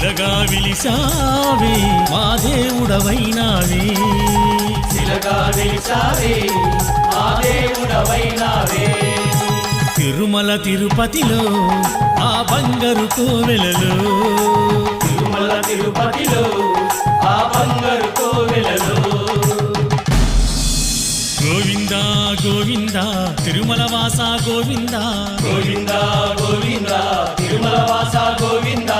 శిలగా విలిసావే మా దేవుడవైనావే. శిలగా విలిసావే ఆ దేవుడవైనావే. తిరుమల తిరుపతిలో ఆ బంగారు కోవెలలో. తిరుమల తిరుపతిలో ఆ బంగారు కోవెలలో. గోవింద గోవింద తిరుమల వాస గోవింద. గోవింద